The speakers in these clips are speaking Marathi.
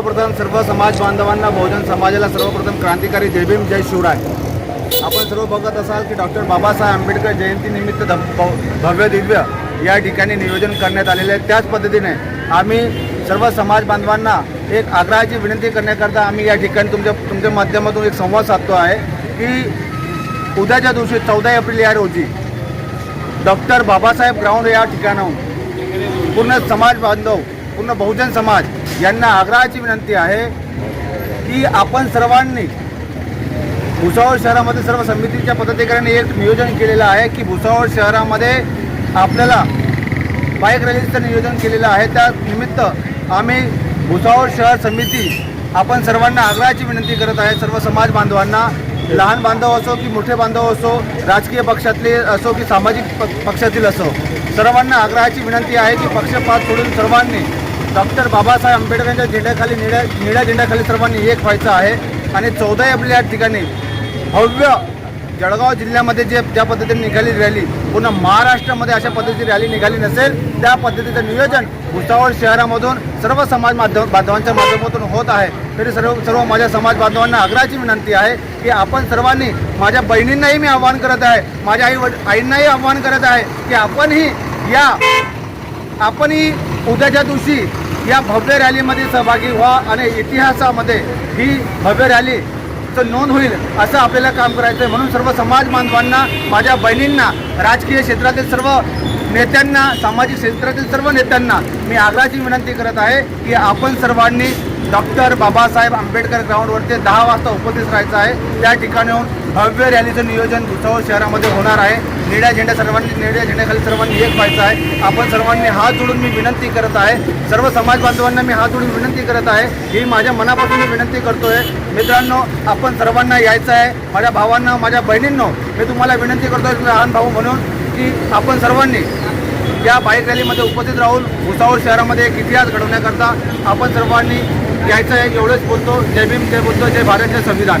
सर्वप्रथम सर्व समाज बांधवांना बहुजन समाजाला सर्वप्रथम क्रांतिकारी जय जय शिवराय. आपण सर्व बघत असाल की डॉक्टर बाबासाहेब आंबेडकर जयंतीनिमित्त ध- भव्य दिव्य या ठिकाणी नियोजन करण्यात आलेले आहे. त्याच पद्धतीने आम्ही सर्व समाज बांधवांना एक आग्रहाची विनंती करण्याकरता आम्ही या ठिकाणी तुमच्या तुमच्या माध्यमातून एक संवाद साधतो आहे की उद्याच्या दिवशी चौदा एप्रिल या रोजी डॉक्टर बाबासाहेब ग्राउंड या ठिकाणाहून पूर्ण समाज बांधव पूर्ण बहुजन समाज यांना आग्रहाची विनंती आहे की आपण सर्वांनी भुसावळ शहरामध्ये सर्व समितीच्या पदाधिकाऱ्यांनी एक नियोजन केलेलं आहे की भुसावळ शहरामध्ये आपल्याला बाईक रॅलीचं नियोजन केलेलं आहे. त्या निमित्त आम्ही भुसावळ शहर समिती आपण सर्वांना आग्रहाची विनंती करत आहे. सर्व समाज बांधवांना लहान बांधव असो की मोठे बांधव असो राजकीय पक्षातले असो की सामाजिक प- पक्षातील असो सर्वांना आग्रहाची विनंती आहे की पक्षपात सोडून सर्वांनी डॉक्टर बाबासाहेब आंबेडकरांच्या झेंड्याखाली निळ्या निळ्या झेंड्याखाली सर्वांनी एक व्हायचं आहे. आणि चौदा एप्रिल या ठिकाणी भव्य जळगाव जिल्ह्यामध्ये जे ज्या पद्धतीने निघाली रॅली पूर्ण महाराष्ट्रामध्ये अशा पद्धतीची रॅली निघाली नसेल त्या पद्धतीचं नियोजन भुसावळ शहरामधून सर्व समाज माध्यम बांधवांच्या माध्यमातून होत आहे. तरी सर्व सर्व माझ्या समाज बांधवांना आग्रहाची विनंती आहे की आपण सर्वांनी माझ्या बहिणींनाही मी आव्हान करत आहे माझ्या आई आईंनाही आव्हान करत आहे की आपणही या आपणही उद्याच्या दिवशी या भव्य रॅलीमध्ये सहभागी व्हा आणि इतिहासामध्ये ही भव्य रॅली नोंद होईल असं आपल्याला काम करायचं आहे म्हणून सर्व समाज बांधवांना माझ्या बहिणींना राजकीय क्षेत्रातील सर्व नेत्यांना सामाजिक क्षेत्रातील सर्व नेत्यांना मी आग्रहाची विनंती करत आहे की आपण सर्वांनी डॉक्टर बाबासाहेब आंबेडकर ग्राउंडवरती दहा वाजता उपस्थित राहायचं आहे. त्या ठिकाणाहून भव्य रॅलीचं नियोजन भुसावळ शहरामध्ये होणार आहे. निळ्या झेंड्या सर्वांनी निळ्या झेंड्याखाली सर्वांनी एक व्हायचं आहे. आपण सर्वांनी हात जोडून मी विनंती करत आहे. सर्व समाज बांधवांना मी हात जोडून विनंती करत आहे. ही माझ्या मनापासून मी विनंती करतोय. मित्रांनो आपण सर्वांना यायचं आहे. माझ्या भावांना माझ्या बहिणींनो मी तुम्हाला विनंती करतोय लहान भाऊ म्हणून की आपण सर्वांनी या बाईक रॅलीमध्ये उपस्थित राहून भुसावळ शहरामध्ये एक इतिहास घडवण्याकरता आपण सर्वांनी यायचं आहे. एवढंच बोलतो. जय भीम जय बोलतो जय भारत जय संविधान.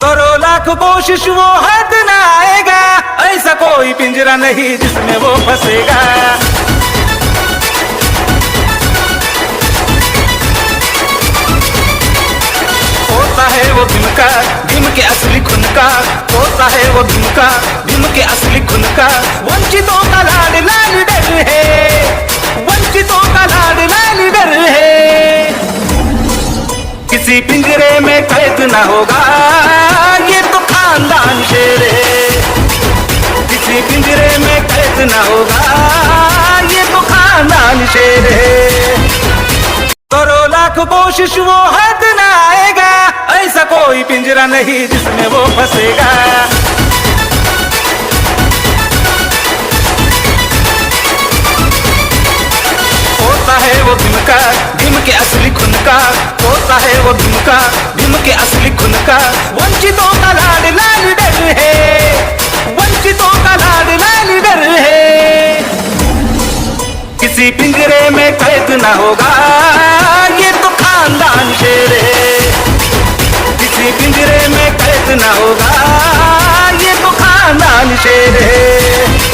करो लाख कोशिश, वो हद न आएगा। ऐसा कोई पिंजरा नहीं जिसमें वो फंसेगा। होता है वो भीम का भीम के असली खुन का। होता है वो भीम का भीम के असली खुन का। वंचितों का लाड लाल डर है। वंचितों का लाड लाल डर है। किसी पिंजरे में कैद न होगा। में कैद न होगा? ये तो खानदान शेर है। करो लाख कोशिश वो हद न आएगा। ऐसा कोई पिंजरा नहीं जिसमें वो फंसेगा। होता है वो भीम का असली खुन का होता है वो का असली वंचितों का लाड लाल डर है। वंचितों का लाड डर है। किसी पिंजरे में कैद न होगा। ये तो खानदान शेर है। किसी पिंजरे में कैद न होगा। ये तो खानदान शेर है।